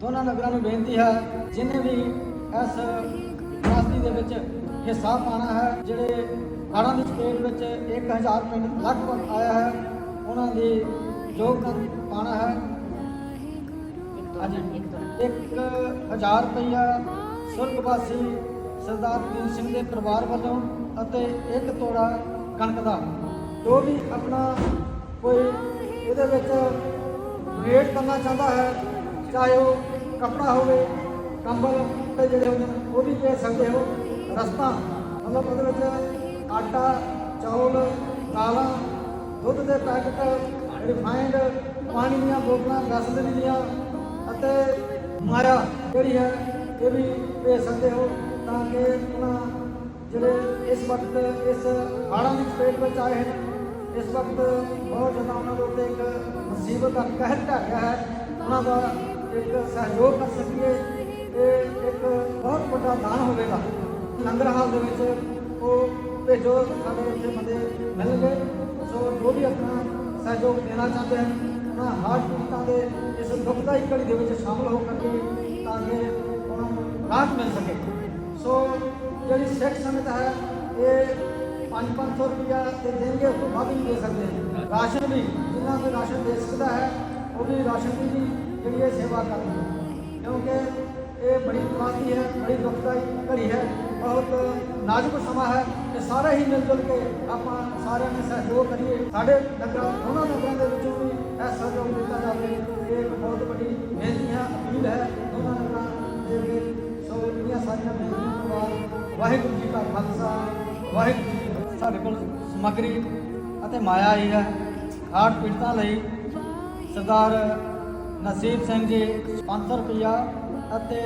ਦੋਨਾਂ ਨਗਰਾਂ ਨੂੰ ਬੇਨਤੀ ਹੈ, ਜਿਨੇ ਵੀ ਇਸ ਤਰਾਸਦੀ ਦੇ ਵਿੱਚ ਹਿੱਸਾ ਪਾਣਾ ਹੈ, ਜਿਹੜੇ ਹੜ੍ਹਾਂ ਦੀ ਚਪੇਟ ਵਿੱਚ 1000 ਪਿੰਡ ਲਗਭਗ ਆਇਆ ਹੈ, ਉਹਨਾਂ ਦੀ ਯੋਗਦਾਨ ਪਾਣਾ ਹੈ। ਹਾਂਜੀ 1000 ਰੁਪਇਆ ਸੁਰਗਵਾਸੀ ਸਰਦਾਰ ਵੀਰ ਸਿੰਘ ਦੇ ਪਰਿਵਾਰ ਵੱਲੋਂ ਅਤੇ ਇੱਕ ਤੋੜਾ ਕਣਕ ਦਾ। ਜੋ ਵੀ ਆਪਣਾ ਕੋਈ ਇਹਦੇ ਵਿੱਚ ਰੇਟ ਕਰਨਾ ਚਾਹੁੰਦਾ ਹੈ ਚਾਹੇ ਉਹ ਕੱਪੜਾ ਹੋਵੇ, ਕੰਬਲ ਤੇ ਜਿਹੜੇ ਹੁੰਦੇ ਨੇ, ਉਹ ਵੀ ਦੇ ਸਕਦੇ ਹੋ। ਰਸਤਾ, ਮਤਲਬ ਉਹਦੇ ਵਿੱਚ ਆਟਾ, ਚੌਲ, ਦਾਲਾਂ, ਦੁੱਧ ਦੇ ਪੈਕਟ ਰਿਫਾਈਨਡ ਪਾਣੀ ਦੀਆਂ ਬੋਤਲਾਂ ਰਸਦਰੀ ਦੀਆਂ, ਅਤੇ ਮਾਇਆ ਜਿਹੜੀ ਹੈ, ਇਹ ਵੀ ਭੇਜ ਸਕਦੇ ਹੋ, ਤਾਂ ਕਿ ਉਹਨਾਂ ਜਿਹੜੇ ਇਸ ਵਕਤ, ਇਸ ਹਾੜਾਂ ਦੀ ਚਪੇਟ ਵਿੱਚ ਆਏ ਹਨ ਇਸ ਵਕਤ ਬਹੁਤ ਜ਼ਿਆਦਾ ਉਹਨਾਂ ਦੇ ਉੱਤੇ ਇੱਕ ਮੁਸੀਬਤ ਦਾ ਕਹਿਰ ਢਾਹ ਗਿਆ ਹੈ। ਉਹਨਾਂ ਦਾ ਇੱਕ ਸਹਿਯੋਗ ਕਰ ਸਕੀਏ। ਇਹ ਇੱਕ ਬਹੁਤ ਵੱਡਾ ਦਾਨ ਹੋਵੇਗਾ। ਲੰਗਰ ਹਾਲ ਦੇ ਵਿੱਚ ਉਹ ਭੇਜੋ, ਸਾਡੇ ਇੱਥੇ ਬੰਦੇ ਮਿਲਣਗੇ। ਸੋ ਜੋ ਵੀ ਆਪਣਾ ਸਹਿਯੋਗ ਦੇਣਾ ਚਾਹੁੰਦੇ ਹਨ ਉਹਨਾਂ ਹਾਰ ਪੀੜਤਾਂ ਦੇ ਇਸ ਦੁਖਦਾਈ ਘੜੀ ਦੇ ਵਿੱਚ ਸ਼ਾਮਲ ਹੋ ਕਰਕੇ ਤਾਂ ਕਿ ਉਹਨਾਂ ਨੂੰ ਰਾਹਤ ਮਿਲ ਸਕੇ। ਸੋ ਜਿਹੜੀ ਸਿੱਖ ਸੰਗਤ ਹੈ, ਇਹ 5-500 ਰੁਪਇਆ ਤੇ ਦੇਣਗੇ, ਉਸ ਤੋਂ ਵੱਧ ਵੀ ਦੇ ਸਕਦੇ। ਰਾਸ਼ਨ ਵੀ ਜਿਨ੍ਹਾਂ ਕੋਈ ਰਾਸ਼ਨ ਦੇ ਸਕਦਾ ਹੈ, ਉਹ ਵੀ ਰਾਸ਼ਨ ਦੀ ਵੀ ਜਿਹੜੀ ਇਹ ਸੇਵਾ ਕਰਨੀ ਹੈ। ਕਿਉਂਕਿ ਇਹ ਬੜੀ ਤਰਾਸਦੀ ਹੈ, ਬੜੀ ਦੁਖਦਾਈ ਘੜੀ ਹੈ। ਬਹੁਤ ਨਾਜ਼ੁਕ ਸਮਾਂ ਹੈ ਤੇ ਸਾਰੇ ਹੀ ਮਿਲ ਜੁਲ ਕੇ ਆਪਾਂ ਸਾਰਿਆਂ ਨੇ ਸਹਿਯੋਗ ਕਰੀਏ। ਸਾਡੇ ਨਗਰਾਂ, ਉਹਨਾਂ ਨਗਰਾਂ ਦੇ ਵਿੱਚੋਂ ਵੀ ਇਹ ਸਹਿਯੋਗ ਦਿੱਤਾ ਜਾਵੇ। ਇਹ ਇੱਕ ਬਹੁਤ ਵੱਡੀ ਬੇਨਤੀ ਹੈ, ਅਪੀਲ ਹੈ ਦੋਨਾਂ ਨਗਰਾਂ ਦੇ ਵਿੱਚ ਸੋ ਇੰਨੀਆਂ ਸਾਰੀਆਂ ਬੇਨਤੀਆਂ ਤੋਂ ਬਾਅਦ ਵਾਹਿਗੁਰੂ ਜੀ ਕਾ ਖਾਲਸਾ, ਵਾਹਿਗੁਰੂ ਜੀ ਸਾਡੇ ਕੋਲ ਸਮੱਗਰੀ ਅਤੇ ਮਾਇਆ ਹੀ। ਹੈ ਹਾਰਟ ਪੀੜਤਾਂ ਲਈ ਸਰਦਾਰ ਨਸੀਬ ਸਿੰਘ ਜੀ 500 ਰੁਪਇਆ ਅਤੇ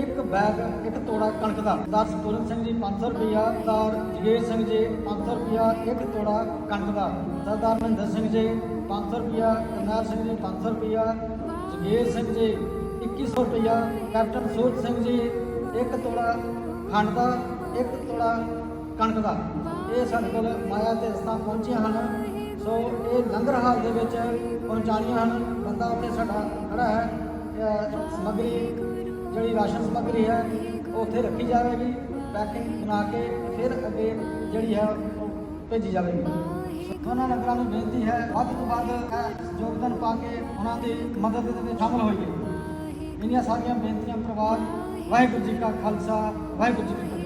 ਇੱਕ ਬੈਗ, ਇੱਕ ਤੋੜਾ ਕਣਕ ਦਾ। ਸਰਦਾਰ ਸਤੂਰਨ ਸਿੰਘ ਜੀ 500 ਰੁਪਇਆ ਸਰਦਾਰ ਜਗੀਰ ਸਿੰਘ ਜੀ 500 ਰੁਪਇਆ ਇੱਕ ਤੋੜਾ ਕਣਕ ਦਾ। ਸਰਦਾਰ ਮਹਿੰਦਰ ਸਿੰਘ ਜੀ 500 ਰੁਪਇਆ ਕਰਨੈਲ ਸਿੰਘ ਜੀ 500 ਰੁਪਇਆ ਜਗੀਰ ਸਿੰਘ ਜੀ 2100 ਰੁਪਇਆ ਕੈਪਟਨ ਸੂਰਜ ਸਿੰਘ ਜੀ, ਇੱਕ ਤੋੜਾ ਖੰਡ ਦਾ, ਇੱਕ ਤੋੜਾ ਕਣਕ ਦਾ। ਇਹ ਸਾਡੇ ਕੋਲ ਮਾਇਆ ਤੇ ਰਸਤਾ ਪਹੁੰਚੀਆਂ ਹਨ। ਸੋ ਇਹ ਲੰਗਰ ਹਾਲ ਦੇ ਵਿੱਚ ਪਹੁੰਚਾਣੀਆਂ ਹਨ ਬੰਦਾ ਉੱਥੇ ਸਾਡਾ ਖੜਾ ਹੈ। ਇਹ ਸਮੱਗਰੀ, ਜਿਹੜੀ ਰਾਸ਼ਨ ਸਮੱਗਰੀ ਹੈ, ਉਹ ਉੱਥੇ ਰੱਖੀ ਜਾਵੇਗੀ। ਪੈਕਿੰਗ ਬਣਾ ਕੇ ਫਿਰ ਅੱਗੇ ਜਿਹੜੀ ਹੈ, ਉਹ ਭੇਜੀ ਜਾਵੇਗੀ। ਸੋ ਉਹਨਾਂ ਨਗਰਾਂ ਨੂੰ ਬੇਨਤੀ ਹੈ, ਵੱਧ ਤੋਂ ਵੱਧ ਯੋਗਦਾਨ ਪਾ ਕੇ ਉਹਨਾਂ ਦੀ ਮਦਦ ਦੇ ਵਿੱਚ ਸ਼ਾਮਲ ਹੋਈਏ। ਇੰਨੀਆਂ ਸਾਰੀਆਂ ਬੇਨਤੀਆਂ, ਪਰਿਵਾਰ, ਵਾਹਿਗੁਰੂ ਜੀ ਕਾ ਖਾਲਸਾ, ਵਾਹਿਗੁਰੂ ਜੀ ਕੀ